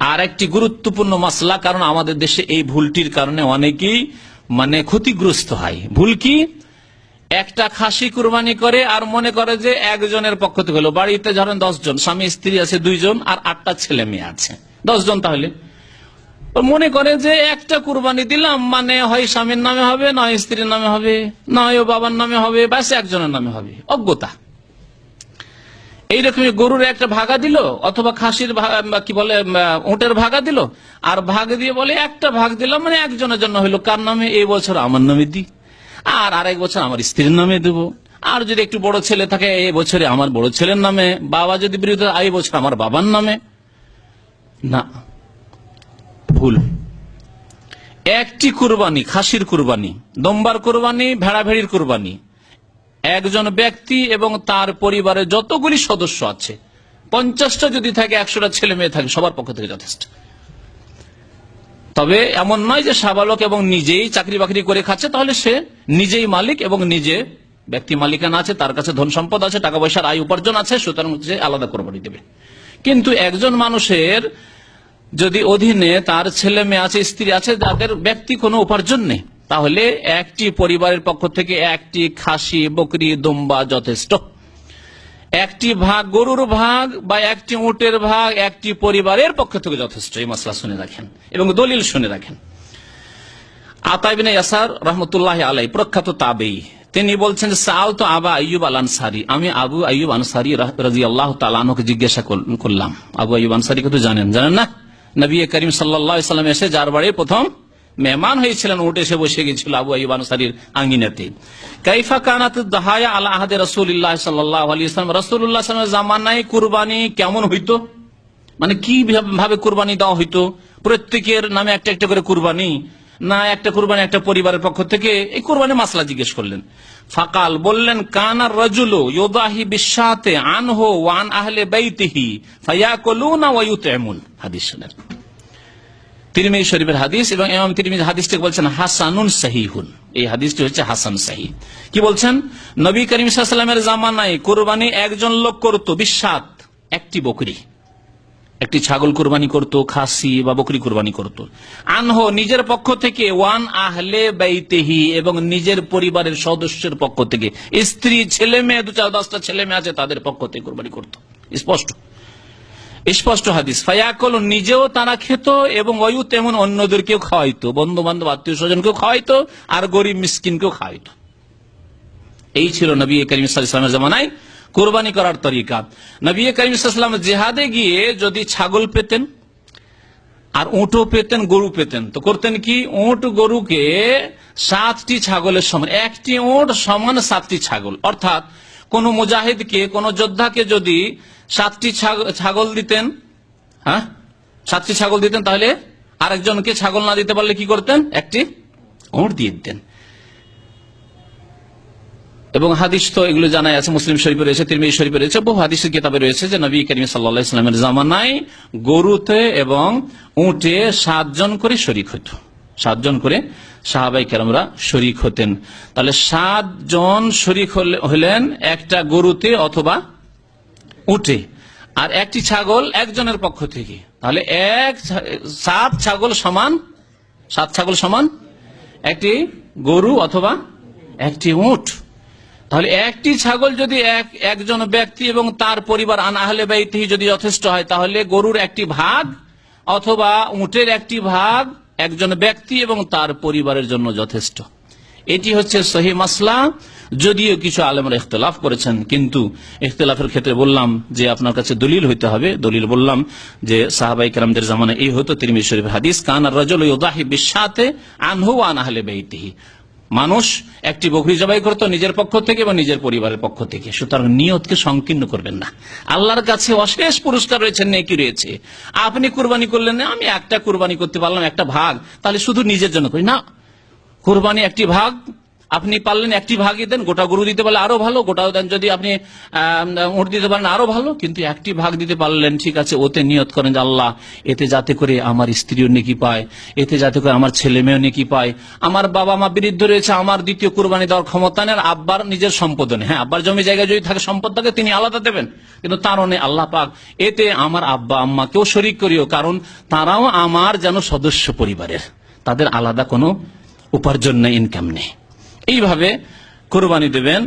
আর একটি গুরুত্বপূর্ণ মাসলা, কারণ আমাদের দেশে এই ভুলটির কারণে অনেকেই মানে ক্ষতিগ্রস্ত হয়। ভুল কি? একটা খাসি কুরবানি করে আর মনে করে যে একজনের পক্ষ থেকে হলো। বাড়িতে ধরেন জন স্বামী, স্ত্রী আছে দুইজন আর আটটা ছেলে মেয়ে আছে। জন তাহলে। মনে করে যে একটা কুরবানি দিলাম মানে হয় স্বামীর নামে হবে, নয় স্ত্রীর নামে হবে, নয় বাবার নামে হবে, ব্যাস একজনের নামে হবে। অজ্ঞতা। এইরকমই গরুর একটা ভাগা দিল, অথবা খাসির কি বলে উটের ভাগা দিল, আর ভাগ দিয়ে বলে একটা ভাগ দিলাম মানে একজনের জন্য হইল কার নামে? এই বছর আমার নামে দি, আর আরেক বছর আমার স্ত্রীর নামে দেবো। আর যদি একটু বড় ছেলে থাকে, এই বছরে আমার বড় ছেলের নামে, বাবা যদি বিরুদ্ধে এই বছর আমার বাবার নামে। না, ভুল। একটি কুরবানি, খাসির কুরবানি, দম্বার কুরবানি ভেড়া ভেড়ির কুরবানি একজন ব্যক্তি এবং তার পরিবারের যতগুলি সদস্য আছে, পঞ্চাশটা যদি থাকে, একশোটা ছেলে মেয়ে থাকে, সবার পক্ষ থেকে যথেষ্ট। তবে এমন নয় যে সাবালক এবং নিজেই চাকরি বাকরি করে খাচ্ছে, তাহলে সে নিজেই মালিক এবং নিজে ব্যক্তি মালিকানা আছে, তার কাছে ধন সম্পদ আছে, টাকা পয়সার আয় উপার্জন আছে, সুতরাং সে আলাদা কোরবানি দেবে। কিন্তু একজন মানুষের যদি অধীনে তার ছেলে মেয়ে আছে, স্ত্রী আছে, যাদের ব্যক্তি কোনো উপার্জন নেই তাহলে একটি পরিবারের পক্ষ থেকে একটি খাসি, বকরি, দুম্বা যথেষ্ট। একটি ভাগ গরুর ভাগ বা একটি উটের ভাগ একটি পরিবারের পক্ষ থেকে যথেষ্ট। এই মশলা শুনে রাখেন এবং দলিল শুনে রাখেন। আতাইবিন ইয়াসার রহমতুল্লাহ আলাই প্রখ্যাত তাবেই, তিনি বলছেন সাল তো আবা আইয়ুব আল আনসারি আমি আবু আইয়ুব আনসারি রাজি আল্লাহ তালানকে জিজ্ঞাসা কর- করলাম। আবু আইয়ুব আনসারিকে তো জানেন। জানেন না? নবী করিম সাল্লাহ সাল্লাম এসে যার বাড়ি প্রথম মেহমান হয়েছিলেন উঠে এসে বসে গেছিল আবু আইয়ুব আনসারির আঙ্গিনাতে কাইফা কানাত দাহায়া আলা আহাদে রসুল্লাহ সাল্লাহ আলী ইসলাম রসুল্লাহ সাল্লামের জামানায় কুরবানি কেমন হইতো? মানে কি ভাবে কুরবানি দেওয়া হইতো? প্রত্যেকের নামে একটা একটা করে কুরবানি, না একটা কুরবানি একটা পরিবারের পক্ষ থেকে এই কুরবানি মাসলা জিজ্ঞেস করলেন। ফাকাল বললেন কানার রজুলো ইয়োদাহি বিশ্বাতে আনহো ওয়ান আহলে বাইতিহি ফায়াকুলুনা ওয়া ইউতঈমুন হাদিস শুনেন। তিরমিজি শরীফের হাদিস এবং ইমাম তিরমিজি হাদিসটি বলছেন হাসানুন সাহিহুন। এই হাদিসটি হচ্ছে হাসান সাহি। কি বলছেন? নবী করিম সাল্লামের জামানায় কুরবানি একজন লোক করত বিশ্বাত একটি বকরি। একটি ছাগল কোরবানি করত, খাসি বা বকরি কোরবানি করত। আনহ নিজের পক্ষ থেকে, ওয়ান আহলে বাইতেহি এবং নিজের পরিবারের সদস্যের পক্ষ থেকে, স্ত্রী, ছেলে মেয়ে, দু চার দশটা ছেলে মেয়ে আছে, তাদের পক্ষ থেকে কোরবানি করত। স্পষ্ট। স্পষ্ট হাদিস। ফায়াকল, নিজেও তারা খেত এবং অয়ু তেমন অন্যদেরকেও খাওয়াইতো। বন্ধু বান্ধব আত্মীয় স্বজনকেও খাওয়াইতো আর গরিব মিসকিনকেও খাওয়াইতো। এই ছিল নবী করিম ইসলামের জামানায় কোরবানি করার তরিকা। নবী করিম ইসলাম জেহাদে গিয়ে যদি ছাগল পেতেন আর উঁটও পেতেন, গরু পেতেন, তো করতেন কি? উঁট, গরুকে সাতটি ছাগলের সমান, একটি উঁট সমান সাতটি ছাগল। অর্থাৎ কোন মুজাহিদকে, কোন যোদ্ধাকে যদি সাতটি ছাগল দিতেন হ্যাঁ? সাতটি ছাগল দিতেন, তাহলে আরেকজনকে ছাগল না দিতে পারলে কি করতেন? একটি উঁট দিয়ে দিতেন। এবং হাদিস তো এগুলো জানাই আছে, মুসলিম শরীফে রয়েছে, তিরমিজি শরীফে রয়েছে, বহু হাদিসের কিতাবে রয়েছে যে নবী করিম সাল্লাহ ইসলামের জামানায় গরুতে এবং উঁটে সাতজন করে শরিক হতো। সাতজন করে সাহাবাই কেরামরা শরিক হতেন। তাহলে সাতজন শরিক হলে- হলেন একটা গরুতে অথবা উঠে আর একটি ছাগল একজনের পক্ষ থেকে। তাহলে এক সাত ছাগল সমান সাত ছাগল সমান একটি গরু অথবা একটি উট। তাহলে একটি ছাগল যদি এক একজন ব্যক্তি এবং তার পরিবার আনাহলে ব্যক্তি যদি যথেষ্ট হয়, তাহলে গরুর একটি ভাগ অথবা উটের একটি ভাগ একজন ব্যক্তি এবং তার পরিবারের জন্য যথেষ্ট। এটি হচ্ছে সহি মাসলা। যদিও কিছু আলেমরা ইখতলাফ করেছেন, কিন্তু ইখতলাফের ক্ষেত্রে বললাম যে আপনার কাছে দলিল হইতে হবে। দলিল বললাম যে সাহাবাই কালামদের জামানে এই হতো তিরমিজ শরীফ হাদিস, কান আর রাজল ইউদাহি বিশাতে আনহু আন আহলে বাইতিহি। মানুষ একটি বকরি জবাই করত নিজের পক্ষ থেকে বা নিজের পরিবারের পক্ষ থেকে। সুতরাং নিয়তকে সংকীর্ণ করবেন না। আল্লাহর কাছে অশেষ পুরস্কার রয়েছে, নেকি রয়েছে। আপনি কুরবানি করলেন না আমি একটা কুরবানি করতে পারলাম, একটা ভাগ। তাহলে শুধু নিজের জন্য করি না। কুরবানি একটি ভাগ আপনি পারলেন একটি ভাগই দেন, গোটা গরু দিতে পারলে আরও ভালো, গোটাও দেন। যদি আপনি উট দিতে পারেন আরও ভালো, কিন্তু একটি ভাগ দিতে পারলেন, ঠিক আছে, ওতে নিয়ত করেন যে আল্লাহ, এতে যাতে করে আমার স্ত্রীও নেকি পায়, এতে যাতে করে আমার ছেলে মেয়েও নেকি পায়, আমার বাবা মা বৃদ্ধ রয়েছে, আমার দ্বিতীয় কুরবানি দেওয়ার ক্ষমতা আর আব্বার নিজের সম্পদ নেই। হ্যাঁ আব্বার জমি জায়গায় যদি থাকে, সম্পদ থাকে, তিনি আলাদা দেবেন, কিন্তু তারও নেই আল্লাহ পাক। এতে আমার আব্বা, আম্মাকেও শরিক করিও, কারণ তারাও আমার যেন সদস্য পরিবারের। তাদের আলাদা কোনো উপার্জন নেই ইনকাম নেই। এইভাবে কোরবানি দেবেন।